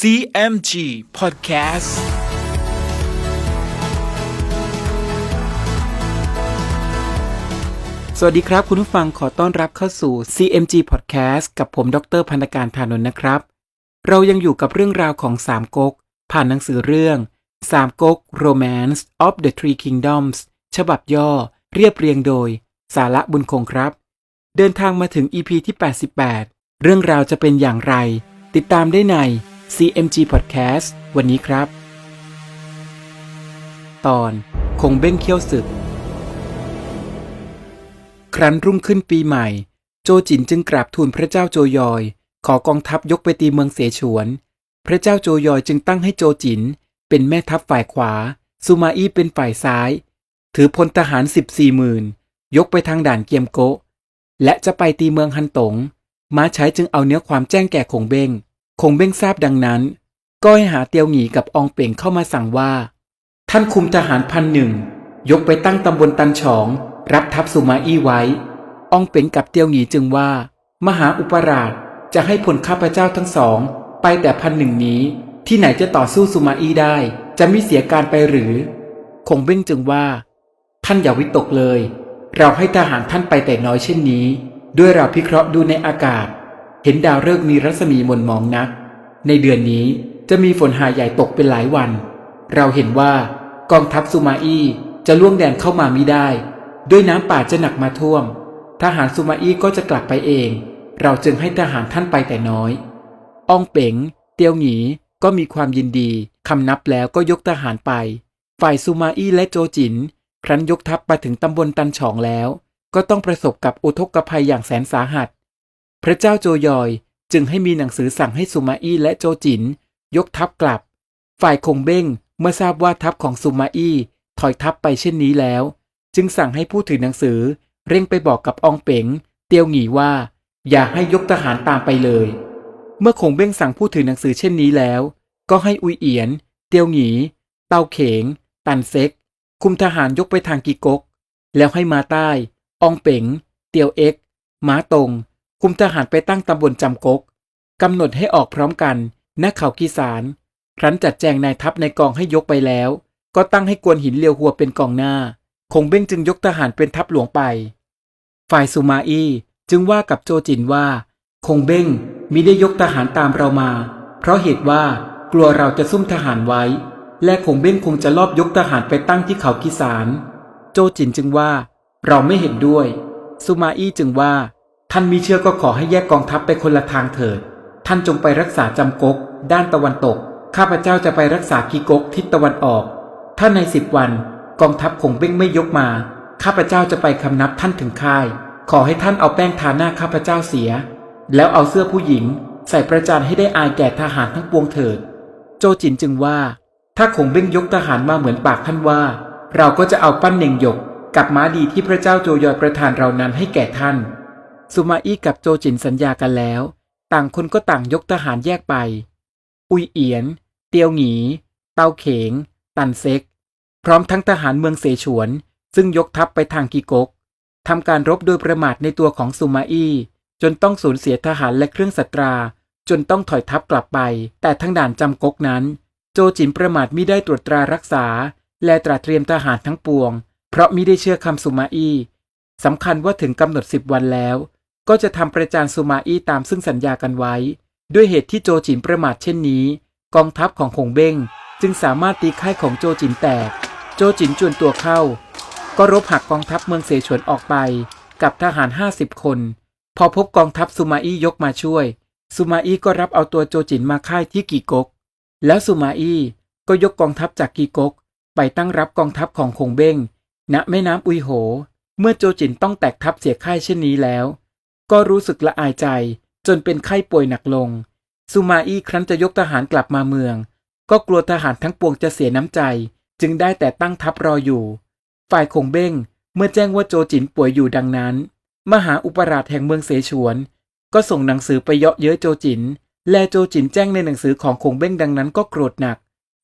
CMG Podcast สวัสดีครับ คุณผู้ฟังขอต้อนรับเข้าสู่ CMG Podcast กับผมดรพันธการธานนท์นะครับ เรายังอยู่กับเรื่องราวของสามก๊กผ่านหนังสือเรื่องสามก๊ก Romance of the Three Kingdoms ฉบับย่อเรียบเรียงโดย สาระบุญคงครับ เดินทางมาถึง EP ที่ 88 เรื่องราวจะเป็นอย่างไร ติดตามได้ใน CMG Podcast วันนี้ครับ ตอนคงเบ้งเขี้ยวศึก ครั้นรุ่งขึ้นปีใหม่ โจจินจึงกราบทูลพระเจ้าโจยอย ขอกองทัพยกไปตีเมืองเสฉวน พระเจ้าโจยอยจึงตั้งให้โจจิน เป็นแม่ทัพฝ่ายขวาซูมาอี้เป็นฝ่ายซ้าย ถือพลทหารสิบสี่หมื่นยกไปทางด่านเกียมโกะและจะไปตีเมืองฮันตงม้าใช้จึงเอาเนื้อความแจ้งแก่คงเบ้ง คงเบ้งทราบดังนั้น ก็ให้หาเตียวหงีกับอองเป่งเข้ามาสั่งว่า ท่านคุมทหารพันหนึ่งยกไปตั้งตำบลตันฉอง รับทัพสุมาอี้ไว้อองเป่งกับเตียวหงีจึงว่า มหาอุปราชจะให้ผลข้าพเจ้าทั้งสอง ไปแต่พันหนึ่งนี้ ที่ไหนจะต่อสู้สุมาอี้ได้ จะไม่เสียการไปหรือ คงเบ้งจึงว่า ท่านอย่าวิตกเลย เราให้ทหารท่านไปแต่น้อยเช่นนี้ ด้วยเราพิเคราะห์ดูในอากาศ เห็นดาวฤกษ์มีรัศมีมนมองนัก ในเดือนนี้จะมีฝนหาใหญ่ตกเป็นหลายวัน เราเห็นว่ากองทัพสุมาอี้จะล่วงแดนเข้ามามิได้ ด้วยน้ำป่าจะหนักมาท่วม ทหารสุมาอี้ก็จะกลับไปเอง เราจึงให้ทหารท่านไปแต่น้อยอองเป๋ง เตียวหงีก็มีความยินดีคำนับแล้วก็ยกทหารไป ฝ่ายสุมาอี้และโจจิน ครั้นยกทัพไปถึงตำบลตันฉองแล้ว ก็ต้องประสบกับอุทกภัยอย่างแสนสาหัส พระเจ้าโจยอยจึงให้มีหนังสือสั่งให้สุมาอี้และโจจิน ยกทัพกลับ ฝ่ายคงเบ้งเมื่อทราบว่าทัพของสุมาอี้ถอยทัพไปเช่นนี้แล้ว จึงสั่งให้ผู้ถือหนังสือ เร่งไปบอกกับอองเป๋ง เตียวหงีว่า อย่าให้ยกทหารตามไปเลย เมื่อคงเบ้งสั่งผู้ถือหนังสือเช่นนี้แล้ว ก็ให้อุยเอียน เตียวหงี เตาเขง ตันเซ็ก คุมทหารยกไปทางกีกก แล้วให้มาใต้อองเป๋ง เตียวเอ็กม้าตรง คุมทหารไปตั้งตำบลจำกกกำหนดให้ออกพร้อมกันณเขากีสาร ครั้นจัดแจงนายทัพในกองให้ยกไปแล้ว ก็ตั้งให้กวนหินเลียวหัวเป็นกองหน้า คงเบ้งจึงยกทหารเป็นทัพหลวงไป ฝ่ายสุมาอี้จึงว่ากับโจจินว่า คงเบ้งมิได้ยกทหารตามเรามา เพราะเหตุว่ากลัวเราจะซุ่มทหารไว้ และคงเบ้งคงจะลอบยกทหารไปตั้งที่เขากีสาร โจจินจึงว่า เราไม่เห็นด้วย สุมาอี้จึงว่า ท่านมีเชื่อก็ขอให้แยกกองทัพไปคนละทางเถิด ท่านจงไปรักษาจำกก ด้านตะวันตก ข้าพเจ้าจะไปรักษากีกกทิศตะวันออก ถ้าในสิบวันกองทัพคงเบ้งไม่ยกมา ข้าพเจ้าจะไปคำนับท่านถึงค่าย ขอให้ท่านเอาแป้งทาหน้าข้าพเจ้าเสีย แล้วเอาเสื้อผู้หญิง ใส่ประจานให้ได้อายแก่ทหารทั้งปวงเถิด โจจินจึงว่า ถ้าคงเบ้งยกทหารมาเหมือนปากท่านว่า เราก็จะเอาปั้นเน่งหยก กับม้าดีที่พระเจ้าโจยอยประทานเรานั้นให้แก่ท่าน สุมาอี้กับโจจินสัญญากันแล้ว ต่างคนก็ต่างยกทหารแยกไป อุยเอียน เตียวหงี เตาเขง ตันเซ็ก พร้อมทั้งทหารเมืองเสฉวน ซึ่งยกทัพไปทางกีกกทำการรบโดยประมาทในตัวของสุมาอี้จนต้องสูญเสียทหารและเครื่องสัตรา จนต้องถอยทัพกลับไป แต่ทั้งด่านจำกกนั้น โจจินประมาทมิได้ตรวจตรารักษา และตราเตรียมทหารทั้งปวง เพราะมิได้เชื่อคำสุมาอี้สำคัญว่าถึงกำหนดสิบวันแล้ว ก็จะทำประจานสุมาอี้ตามซึ่งสัญญากันไว้ ด้วยเหตุที่โจจินประมาทเช่นนี้ กองทัพของคงเบ้ง จึงสามารถตีค่ายของโจจินแตก โจจินจวนตัวเข้า ก็รบหักกองทัพเมืองเสฉวนออกไป กับทหารห้าสิบคน พอพบกองทัพสุมาอี้ยกมาช่วยสุมาอี้ก็รับเอาตัวโจจินมาค่ายที่กีกก แล้วสุมาอี้ก็ยกกองทัพจากกีกก ไปตั้งรับกองทัพของคงเบ้งณแม่น้ำอุยโห เมื่อโจจินต้องแตกทัพเสียค่ายเช่นนี้แล้ว ก็รู้สึกละอายใจจนเป็นไข้ป่วยหนักลงสุมาอี้ครั้นจะยกทหารกลับมาเมือง ก็กลัวทหารทั้งปวงจะเสียน้ำใจ จึงได้แต่ตั้งทัพรออยู่ ฝ่ายคงเบ้งเมื่อแจ้งว่าโจจินป่วยอยู่ดังนั้น มหาอุปราชแห่งเมืองเสฉวน ก็ส่งหนังสือไปเยาะเย้ยโจจิน และโจจินแจ้งในหนังสือของคงเบ้งดังนั้นก็โกรธหนัก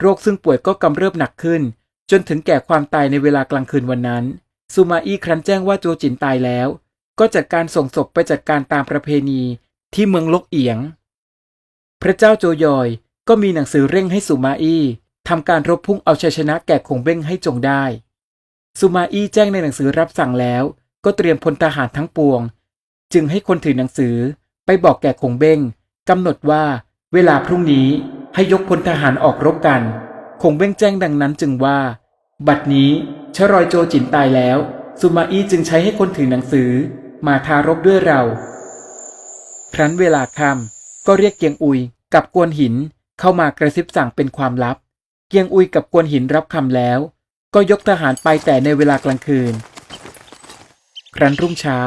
โรคซึ่งป่วยก็กำเริบหนักขึ้น จนถึงแก่ความตายในเวลากลางคืนวันนั้นซูมาอี้ครั้นแจ้งว่าโจจินตายแล้ว ก็จัดการส่งศพไปจัดการตามประเพณีที่เมืองลกเอียง พระเจ้าโจยอยก็มีหนังสือเร่งให้สุมาอี้ทำการรบพุ่งเอาชัยชนะแก่คงเบ้งให้จงได้ สุมาอี้แจ้งในหนังสือรับสั่งแล้ว ก็เตรียมพลทหารทั้งปวง จึงให้คนถือหนังสือไปบอกแก่คงเบ้งกำหนดว่าเวลาพรุ่งนี้ให้ยกพลทหารออกรบกัน คงเบ้งแจ้งดังนั้นจึงว่า บัดนี้ชรอยโจจินตายแล้ว สุมาอี้จึงใช้ให้คนถือหนังสือ มาทารบด้วยเรา ครั้นเวลาค่ำก็เรียกเกียงอุยกับกวนหินเข้ามากระซิบสั่งเป็นความลับ เกียงอุยกับกวนหินรับคำแล้ว ก็ยกทหารไปแต่ในเวลากลางคืน ครั้นรุ่งเช้า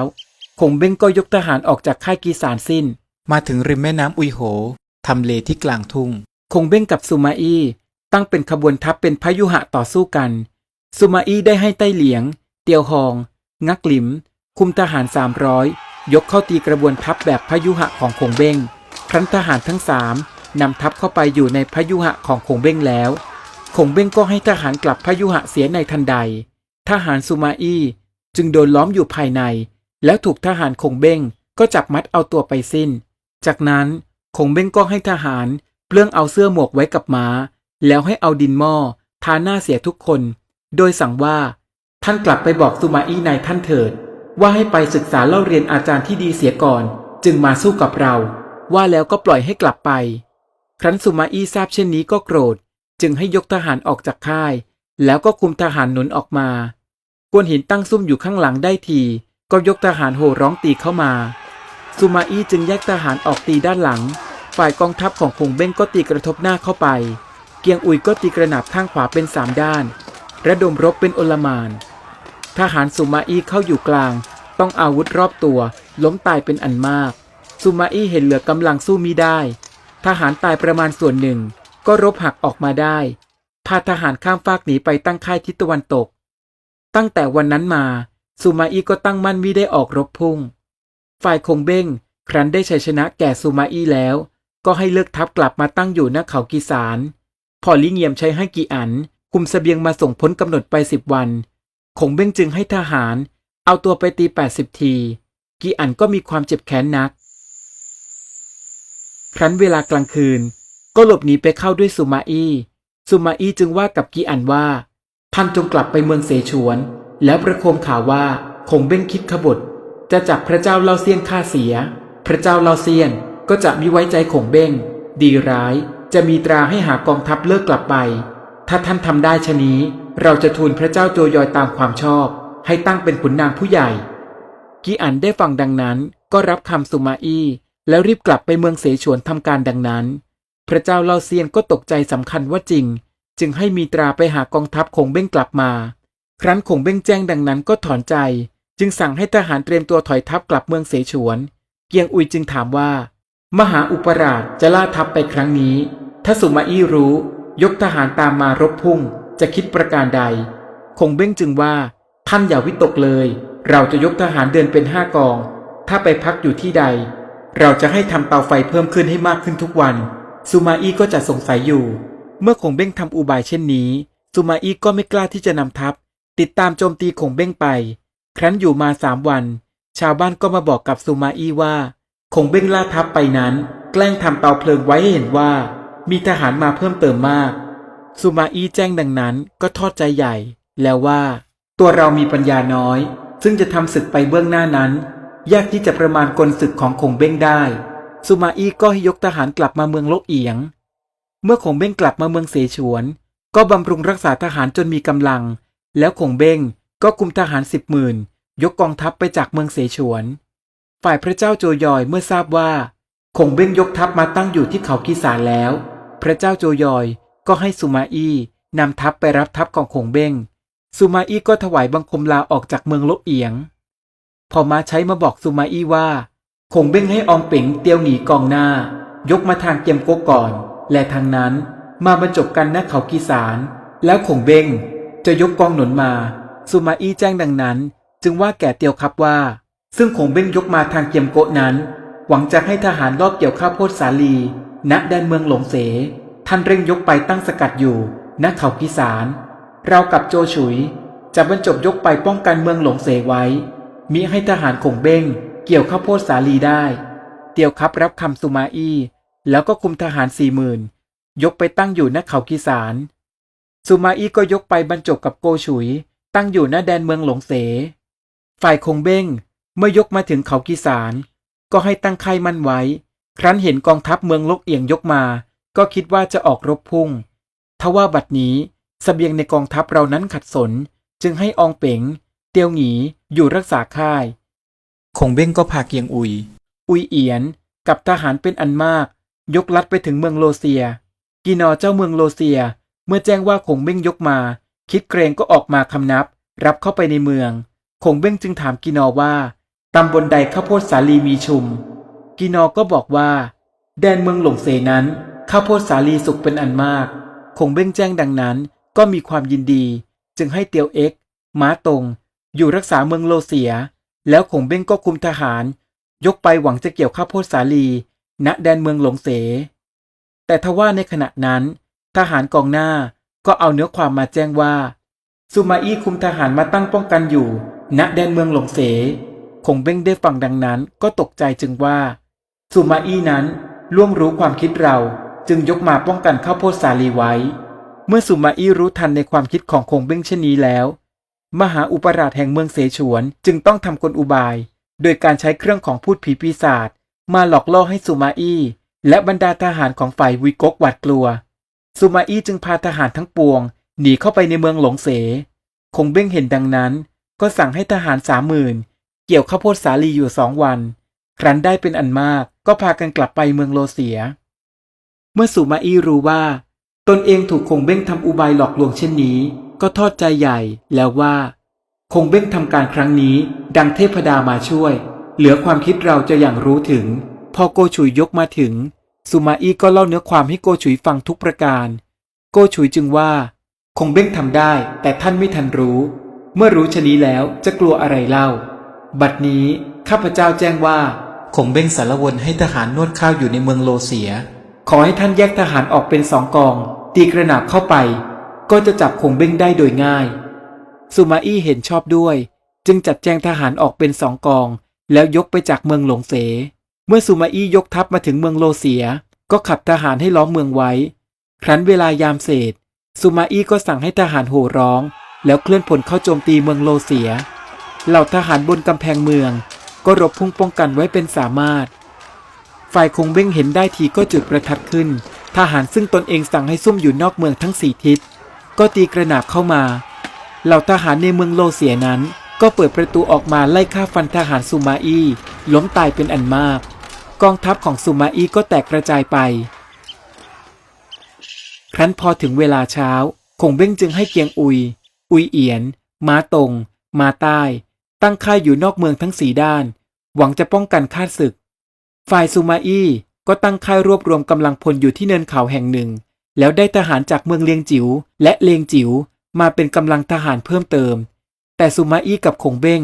คงเบ้งก็ยกทหารออกจากค่ายกีสารสิ้น มาถึงริมแม่น้ำอุยโหทำเลที่กลางทุ่ง คงเบ้งกับสุมาอี้ตั้งเป็นขบวนทัพเป็นพยุหะต่อสู้กันสุมาอี้ได้ให้ไต้เหลียง เตียวหอง งักหลิม คุมทหารสามร้อยยกเข้าตีกระบวนทัพแบบพยุหะของคงเบ้งครั้นทหารทั้งสามนำทัพเข้าไปอยู่ในพยุหะของคงเบ้งแล้วคงเบ้งก็ให้ทหารกลับพยุหะเสียในทันใด ทหารสุมาอี้จึงโดนล้อมอยู่ภายใน แล้วถูกทหารคงเบ้งก็จับมัดเอาตัวไปสิ้น จากนั้นคงเบ้งก็ให้ทหารเปลื้องเอาเสื้อหมวกไว้กับม้า แล้วให้เอาดินหม้อทาหน้าเสียทุกคน โดยสั่งว่า ท่านกลับไปบอกสุมาอี้นายท่านเถิด ว่าให้ไปศึกษาเล่าเรียนอาจารย์ที่ดีเสียก่อน จึงมาสู้กับเรา ว่าแล้วก็ปล่อยให้กลับไป ครั้นสุมาอี้ทราบเช่นนี้ก็โกรธ จึงให้ยกทหารออกจากค่าย แล้วก็คุมทหารหนุนออกมา กวนหินตั้งซุ่มอยู่ข้างหลังได้ที ก็ยกทหารโห่ร้องตีเข้ามาสุมาอี้จึงแยกทหารออกตีด้านหลัง ฝ่ายกองทัพของคงเบ้งก็ตีกระทบหน้าเข้าไป เกียงอุยก็ตีกระหนาบข้างขวาเป็นสามด้าน ระดมรบเป็นโอลมาน ทหารสุมาอี้เข้าอยู่กลาง ต้องอาวุธรอบตัว ล้มตายเป็นอันมากสุมาอี้เห็นเหลือกำลังสู้มิได้ ทหารตายประมาณส่วนหนึ่ง ก็รบหักออกมาได้ พาทหารข้ามฟากหนีไปตั้งค่ายทิศตะวันตก ตั้งแต่วันนั้นมาสุมาอี้ก็ตั้งมั่นมิได้ออกรบพุ่ง ฝ่ายคงเบ้งครั้นได้ชัยชนะแก่สุมาอี้แล้ว ก็ให้เลิกทัพกลับมาตั้งอยู่ณเขากีสารพอลิเงียมใช้ให้กีอันคุมเสบียงมาส่งพ้นกำหนดไปสิบวัน คงเบ้งจึงให้ทหาร เอาตัวไปตีแปดสิบที กีอันก็มีความเจ็บแค้นนัก ครั้นเวลากลางคืน ก็หลบหนีไปเข้าด้วยสุมาอี้สุมาอี้จึงว่ากับกีอันว่า ท่านจงกลับไปเมืองเสฉวน แล้วประโคมข่าวว่าคงเบ้งคิดขบฏจะจับพระเจ้าเล่าเซียนฆ่าเสีย พระเจ้าเล่าเซียนก็จะมีไว้ใจคงเบ้ง ดีร้ายจะมีตราให้หากองทัพเลิกกลับไป ถ้าท่านทำได้ชะนี้ เราจะทูลพระเจ้าโจยอยตามความชอบ ให้ตั้งเป็นขุนนางผู้ใหญ่ กีอันได้ฟังดังนั้นก็รับคำสุมาอี้แล้วรีบกลับไปเมืองเสฉวนทำการดังนั้น พระเจ้าเล่าเซียนก็ตกใจสำคัญว่าจริง จึงให้มีตราไปหากองทัพคงเบ้งกลับมา ครั้นคงเบ้งแจ้งดังนั้นก็ถอนใจ จึงสั่งให้ทหารเตรียมตัวถอยทัพกลับเมืองเสฉวน เกียงอุยจึงถามว่า มหาอุปราชจะล่าทัพไปครั้งนี้ ถ้าสุมาอี้รู้ ยกทหารตามมารบพุ่ง จะคิดประการใด คงเบ้งจึงว่า ท่านอย่าวิตกเลย เราจะยกทหารเดินเป็นห้ากอง ถ้าไปพักอยู่ที่ใด เราจะให้ทำเตาไฟเพิ่มขึ้นให้มากขึ้นทุกวันสุมาอี้ก็จะสงสัยอยู่ เมื่อคงเบ้งทำอุบายเช่นนี้สุมาอี้ก็ไม่กล้าที่จะนำทัพ ติดตามโจมตีคงเบ้งไป ครั้นอยู่มาสามวัน ชาวบ้านก็มาบอกกับสุมาอี้ว่าคงเบ้งล่าทัพไปนั้น แกล้งทำเตาเพลิงไว้ให้เห็นว่า มีทหารมาเพิ่มเติมมาก สุมาอี้แจ้งดังนั้นก็ทอดใจใหญ่ แล้วว่า ตัวเรามีปัญญาน้อย ซึ่งจะทำศึกไปเบื้องหน้านั้น ยากที่จะประมาณกลศึกของคงเบ้งได้สุมาอี้ก็ให้ยกทหารกลับมาเมืองโลกเอียง เมื่อคงเบ้งกลับมาเมืองเสฉวน ก็บำรุงรักษาทหารจนมีกำลัง แล้วคงเบ้งก็คุมทหารสิบหมื่นยกกองทัพไปจากเมืองเสฉวน ฝ่ายพระเจ้าโจยอยเมื่อทราบว่าคงเบ้งยกทัพมาตั้งอยู่ที่เขากีสารแล้ว พระเจ้าโจยอย ก็ให้สุมาอี้นำทัพไปรับทัพของคงเบ้งสุมาอี้ก็ถวายบังคมลาออกจากเมืองโลกเอียง พอมาใช้มาบอกสุมาอี้ว่าคงเบ้งให้อองเป๋งเตียวหนีกองหน้า ยกมาทางเกียมโกก่อน และทางนั้นมาบรรจบกันณเขากีสารแล้วคงเบ้งจะยกกองหนุนมาสุมาอี้แจ้งดังนั้น จึงว่าแก่เตียวครับว่า ซึ่งคงเบ้งยกมาทางเกียมโกนั้น หวังจะให้ทหารรอบเกี่ยวข้าวโพดสาลี ณแดนเมืองหลงเส ท่านเร่งยกไปตั้งสกัดอยู่ณเขากีสารเรากับโจฉุย จะบรรจบยกไปป้องกันเมืองหลงเสไว้ มิให้ทหารคงเบ้ง เกี่ยวข้าวโพดสาลีได้ เตียวครับรับคำสุมาอี้ แล้วก็คุมทหารสี่หมื่นยกไปตั้งอยู่ณเขากีสารซูมาอี้ก็ยกไปบรรจบกับโกฉุย ตั้งอยู่ณแดนเมืองหลงเส ฝ่ายคงเบ้งเมื่อยกมาถึงเขากีสาร ก็ให้ตั้งค่ายมั่นไว้ ครั้นเห็นกองทัพเมืองลกเอียงยกมา ก็คิดว่าจะออกรบพุ่ง ทว่าบัดนี้สเสบียงในกองทัพเรานั้นขัดสน จึงให้อองเป๋ง เตียวหงีอยู่รักษาค่าย คงเบ้งก็พาเกียงอุย อุยเอียนกับทหารเป็นอันมาก ยกลัดไปถึงเมืองโลเซีย กีนอเจ้าเมืองโลเซีย เมื่อแจ้งว่าคงเบ้งยกมา คิดเกรงก็ออกมาคำนับ รับเข้าไปในเมือง คงเบ้งจึงถามกีนอว่าตำบลใดข้าวโพดสาลีมีชุม กีนอก็บอกว่า แดนเมืองหลงเสนั้น ข้าวโพดสาลีสุกเป็นอันมาก คงเบ้งแจ้งดังนั้นก็มีความยินดี จึงให้เตียวเอ็กม้าตรง อยู่รักษาเมืองโลเซีย แล้วคงเบ้งก็คุมทหาร ยกไปหวังจะเกี่ยวข้าวโพดสาลี ณแดนเมืองหลงเส แต่ทว่าในขณะนั้น ทหารกองหน้าก็เอาเนื้อความมาแจ้งว่าซูมาอี้คุมทหารมาตั้งป้องกันอยู่ ณแดนเมืองหลงเส คงเบ้งได้ฟังดังนั้นก็ตกใจจึงว่าซูมาอี้นั้นล่วงรู้ความคิดเรา จึงยกมาป้องกันข้าวโพดสาลีไว้ เมื่อสุมาอี้รู้ทันในความคิดของคงเบ้งเช่นนี้แล้ว มหาอุปราชแห่งเมืองเสฉวนจึงต้องทำกลอุบาย โดยการใช้เครื่องของพูดผีปีศาจมาหลอกล่อให้สุมาอี้ และบรรดาทหารของฝ่ายวิกกหวาดกลัว สุมาอี้จึงพาทหารทั้งปวง หนีเข้าไปในเมืองหลงเส คงเบ้งเห็นดังนั้น ก็สั่งให้ทหารสามหมื่นเกี่ยวข้าวโพดสาลีอยู่สองวัน ครั้นได้เป็นอันมากก็พากันกลับไปเมืองโลเสีย เมื่อสุมาอี้รู้ว่า ตนเองถูกคงเบ้งทำอุบายหลอกลวงเช่นนี้ ก็ทอดใจใหญ่แล้วว่า คงเบ้งทำการครั้งนี้ ดังเทพดามาช่วย เหลือความคิดเราจะอย่างรู้ถึง พอโกฉุยยกมาถึง สุมาอี้ก็เล่าเนื้อความให้โกฉุยฟังทุกประการ โกฉุยจึงว่า คงเบ้งทำได้ แต่ท่านไม่ทันรู้ เมื่อรู้ชะนี้แล้วจะกลัวอะไรเล่า บัดนี้ข้าพเจ้าแจ้งว่าคงเบ้งสารวนให้ทหารนวดข้าวอยู่ในเมืองโลเสีย ขอให้ท่านแยกทหารออกเป็นสองกอง ตีกระหนาบเข้าไป ก็จะจับคงเบ้งได้โดยง่าย สุมาอี้เห็นชอบด้วย จึงจัดแจงทหารออกเป็นสองกอง แล้วยกไปจากเมืองหลงเส เมื่อสุมาอี้ยกทัพมาถึงเมืองโลเสีย ก็ขับทหารให้ล้อมเมืองไว้ ครั้นเวลายามเศษสุมาอี้ก็สั่งให้ทหารโห่ร้อง แล้วเคลื่อนผลเข้าโจมตีเมืองโลเสีย เหล่าทหารบนกำแพงเมือง ก็รบพุ่งป้องกันไว้เป็นสามารถ ฝ่ายคงเบ้งเห็นได้ทีก็จุดประทัดขึ้น ทหารซึ่งตนเองสั่งให้ซุ่มอยู่นอกเมืองทั้งสี่ทิศ ก็ตีกระหนาบเข้ามา เหล่าทหารในเมืองโลเสียนั้น ก็เปิดประตูออกมาไล่ฆ่าฟันทหารซูมาอี้ล้มตายเป็นอันมาก กองทัพของซูมาอี้ก็แตกกระจายไป ครั้นพอถึงเวลาเช้า คงเบ้งจึงให้เกียงอุย อุยเอียน ม้าตรง มาใต้ ตั้งค่ายอยู่นอกเมืองทั้งสีด้าน หวังจะป้องกันข้าศึก ฝ่ายซูมาอี้ก็ตั้งค่ายรวบรวมกำลังพลอยู่ที่เนินเขาแห่งหนึ่ง แล้วได้ทหารจากเมืองเลียงจิ๋วและเลียงจิ๋วมาเป็นกำลังทหารเพิ่มเติม แต่ซูมาอี้กับคงเบ้ง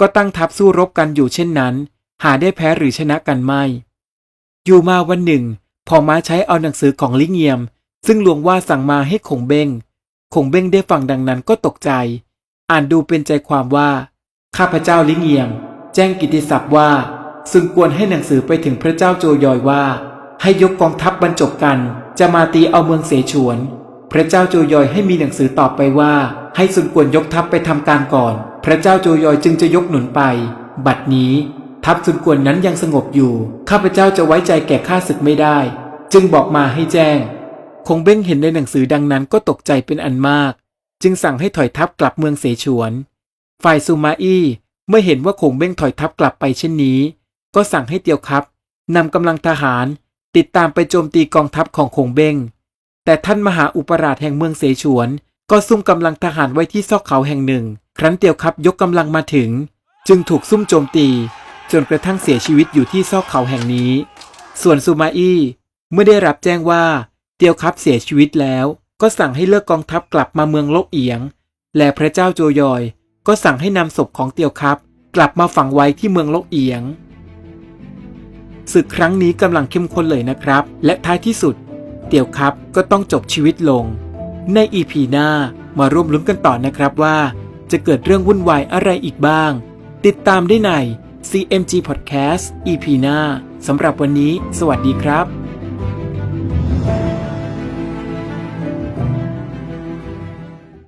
ก็ตั้งทัพสู้รบกันอยู่เช่นนั้น หาได้แพ้หรือชนะกันไม่ อยู่มาวันหนึ่ง พอม้าใช้เอาหนังสือของลิเงียม ซึ่งหลวงว่าสั่งมาให้คงเบ้งคงเบ้งได้ฟังดังนั้นก็ตกใจ อ่านดูเป็นใจความว่า ข้าพเจ้าลิเงียม แจ้งกิตติศัพท์ว่า ซึ่งควรให้หนังสือไปถึงพระเจ้าโจยอยว่า ให้ยกกองทัพบรรจบกัน จะมาตีเอาเมืองเสฉวน พระเจ้าโจยอยให้มีหนังสือตอบไปว่า ให้สุนกวนยกทัพไปทำการก่อน พระเจ้าโจยอยจึงจะยกหนุนไป บัดนี้ ทัพสุนกวนนั้นยังสงบอยู่ ข้าพเจ้าจะไว้ใจแก่ข้าศึกไม่ได้ จึงบอกมาให้แจ้ง คงเบ้งเห็นในหนังสือดังนั้นก็ตกใจเป็นอันมาก จึงสั่งให้ถอยทัพกลับเมืองเสฉวน ฝ่ายซูมาอี้เมื่อเห็นว่าคงเบ้งถอยทัพกลับไปเช่นนี้ ก็สั่งให้เตียวครับนำกำลังทหารติดตามไปโจมตีกองทัพของคงเบงแต่ท่านมหาอุปราชแห่งเมืองเสฉวน ก็ซุ่มกำลังทหารไว้ที่ซอกเขาแห่งหนึ่ง ครั้นเตียวครับยกกำลังมาถึง จึงถูกซุ่มโจมตี จนกระทั่งเสียชีวิตอยู่ที่ซอกเขาแห่งนี้ ส่วนซูมาอี้เมื่อได้รับแจ้งว่าเตียวครับเสียชีวิตแล้ว ก็สั่งให้เลิกกองทัพกลับมาเมืองโลกเอียง และพระเจ้าโจยอย ก็สั่งให้นำศพของเตียวครับ กลับมาฝังไว้ที่เมืองโลกเอียง ศึกครั้งนี้กำลังเข้มข้นเลยนะครับ และท้ายที่สุด เตียวครับก็ต้องจบชีวิตลง ในอีพีหน้ามาร่วมลุ้นกันต่อนะครับว่า จะเกิดเรื่องวุ่นวายอะไรอีกบ้าง ติดตามได้ใน CMG Podcast EP หน้าสำหรับวันนี้ สวัสดีครับ